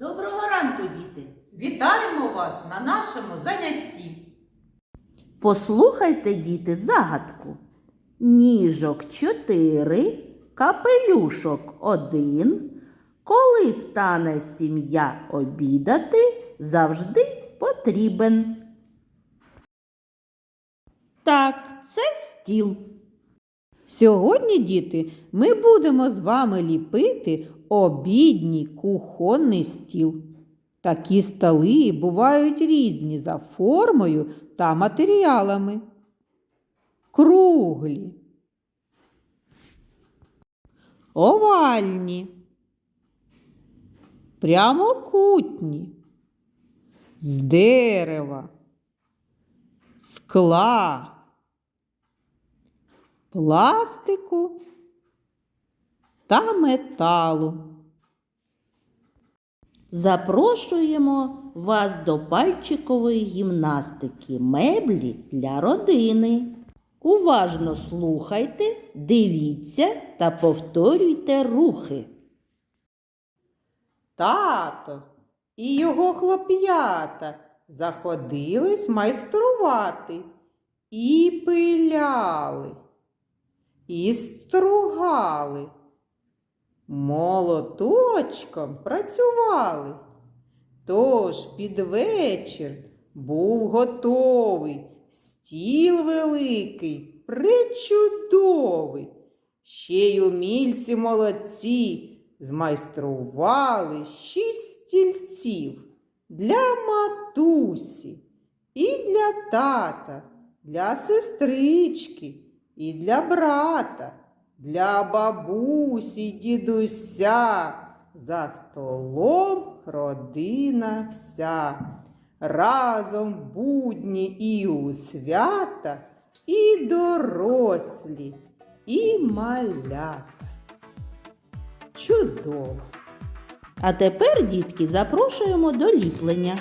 Доброго ранку, діти! Вітаємо вас на нашому занятті. Послухайте, діти, загадку. Ніжок чотири, капелюшок один. Коли стане сім'я обідати, завжди потрібен. Так, це стіл. Сьогодні, діти, ми будемо з вами ліпити обідній кухонний стіл. Такі столи бувають різні за формою та матеріалами. Круглі, овальні, прямокутні, з дерева, скла. Пластику та металу. Запрошуємо вас до пальчикової гімнастики меблі для родини. Уважно слухайте, дивіться та повторюйте рухи. Тато і його хлоп'ята заходились майструвати і пиляли, і стругали. Молоточком працювали. Тож під вечір був готовий стіл великий, причудовий. Ще й умільці молодці змайстрували шість стільців для матусі, і для тата, для сестрички, і для брата, для бабусі, дідуся. За столом родина вся. Разом будні і у свята, і дорослі, і малята. Чудово! А тепер, дітки, запрошуємо до ліплення.